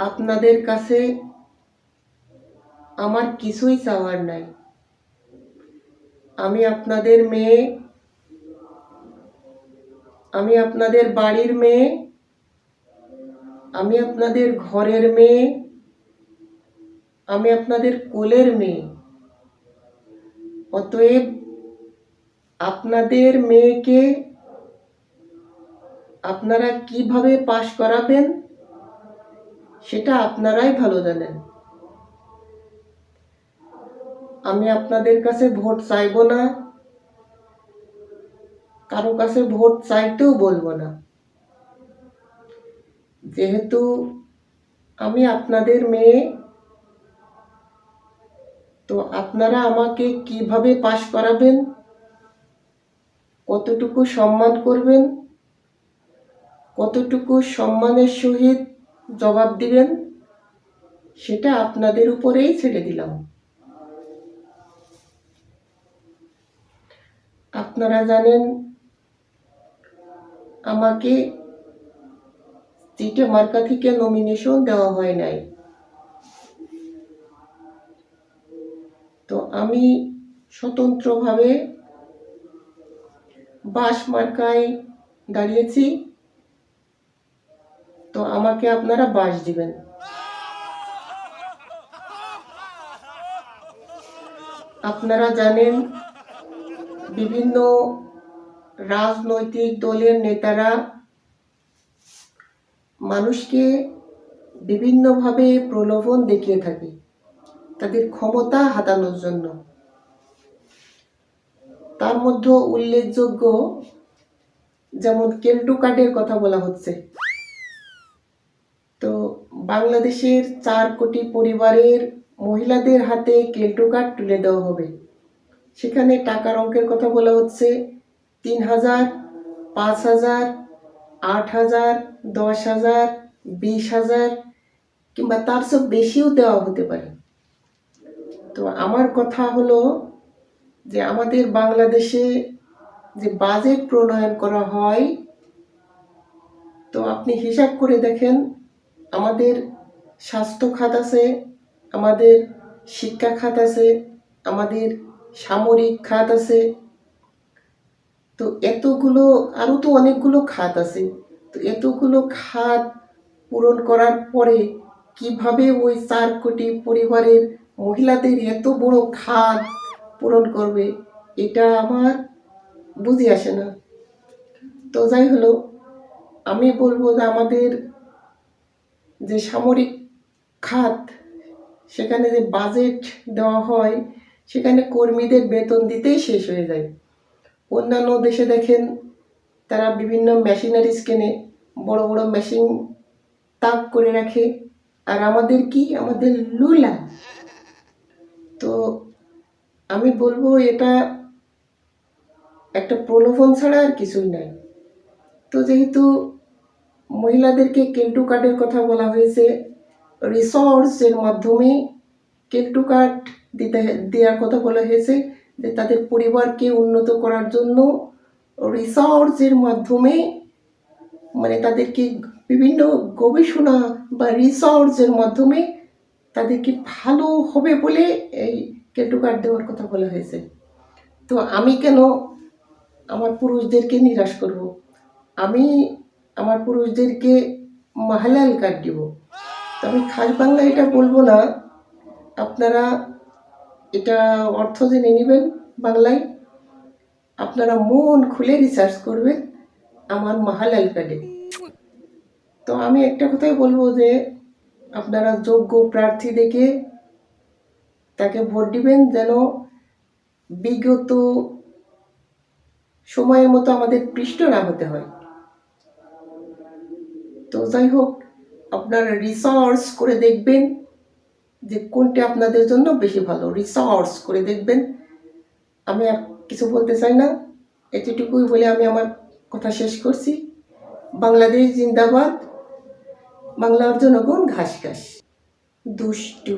আপনাদের কাছে আমার কিছুই চাওয়ার নাই। আমি আপনাদের মেয়ে, আমি আপনাদের বাড়ির মেয়ে, আমি আপনাদের ঘরের মেয়ে, আমি আপনাদের কোলের মেয়ে। অতএব আপনাদের মেয়েকে আপনারা কীভাবে পাশ করাবেন? সেটা আপনারাই ভালো জানেন। আমি আপনাদের কাছে ভোট চাইব না। কারও কাছে ভোট চাইতেও বলব না। যেহেতু আমি আপনাদের মেয়ে, তো আপনারা আমাকে কীভাবে পাশ করাবেন? কতটুকু সম্মান করবেন? কতটুকু সম্মানের সহিত জবাব দিবেন সেটা আপনাদের উপরেই ছেড়ে দিলাম। আপনারা জানেন, আমাকে সিটে মার্কা থেকে নমিনেশন দেওয়া হয় নাই। তো আমি স্বতন্ত্রভাবে বাস মার্কায় দাঁড়িয়েছি। তো আমাকে আপনারা বাস দিবেন। আপনারা জানেন, বিভিন্ন রাজনৈতিক দলের নেতারা মানুষকে বিভিন্নভাবে প্রলোভন দেখিয়ে থাকে, তাদের ক্ষমতা হাতানোর জন্য। তার মধ্যে উল্লেখযোগ্য যেমন কেল্টু কার্ডের কথা বলা হচ্ছে। বাংলাদেশের চার কোটি পরিবারের মহিলাদের হাতে কেল্টু কার্ড তুলে দেওয়া হবে। সেখানে টাকার অঙ্কের কথা বলা হচ্ছে। তিন হাজার, পাঁচ হাজার, আট হাজার, দশ হাজার, বিশ হাজার কিংবা তার সব বেশিও দেওয়া হতে পারে। তো আমার কথা হলো যে আমাদের বাংলাদেশে যে বাজেট প্রণয়ন করা হয়, তো আপনি হিসাব করে দেখেন আমাদের স্বাস্থ্য খাত আছে, আমাদের শিক্ষা খাত আছে, আমাদের সামরিক খাত আছে। তো এতগুলো আরও তো অনেকগুলো খাত আছে। তো এতগুলো খাত পূরণ করার পরে কীভাবে ওই চার কোটি পরিবারের মহিলাদের এত বড় খাত পূরণ করবে, এটা আমার বুঝে আসে না। তো যাই হলো, আমি বলব যে আমাদের যে সামরিক খাত, সেখানে যে বাজেট দেওয়া হয়, সেখানে কর্মীদের বেতন দিতেই শেষ হয়ে যায়। অন্যান্য দেশে দেখেন, তারা বিভিন্ন মেশিনারিজ কেনে, বড় বড় মেশিন তাক করে রাখে। আর আমাদের কি? আমাদের লুলা। তো আমি বলব, এটা একটা প্রলোভন ছাড়া আর কিছুই নাই। তো যেহেতু মহিলাদেরকে কেল্টু কার্ডের কথা বলা হয়েছে। রিসোর্সের মাধ্যমে কেল্টু কার্ড দিতে, দেওয়ার কথা বলা হয়েছে যে তাদের পরিবারকে উন্নত করার জন্য রিসোর্সের মাধ্যমে মানে তাদেরকে বিভিন্ন গবেষণা বা রিসোর্সের মাধ্যমে তাদেরকে ভালো হবে বলে এই কেল্টু কার্ড দেওয়ার কথা বলা হয়েছে। তো আমি কেন আমার পুরুষদেরকে নিরাশ করব? আমি আমার পুরুষদেরকে মাহালাল কার্ড দিব। তো আমি খাস বাংলা এটা বলব না। আপনারা এটা অর্থ জেনে নেবেন বাংলায়। আপনারা মন খুলে রিসার্চ করবেন আমার মাহালাল কার্ডে তো আমি একটা কথাই বলব যে, আপনারা যোগ্য প্রার্থী দেখে তাকে ভোট দিবেন যেন বিগত সময়ের মতো আমাদের পৃষ্ঠ না হতে হয়। তো যাই হোক, আপনারা রিসার্চ করে দেখবেন যে কোনটা আপনাদের জন্য বেশি ভালো। রিসার্চ করে দেখবেন। আমি আর কিছু বলতে চাই না। এতটুকুই বলে আমি আমার কথা শেষ করছি। বাংলাদেশ জিন্দাবাদ। বাংলার জনগণ ঘাস ঘাস। দুষ্টু।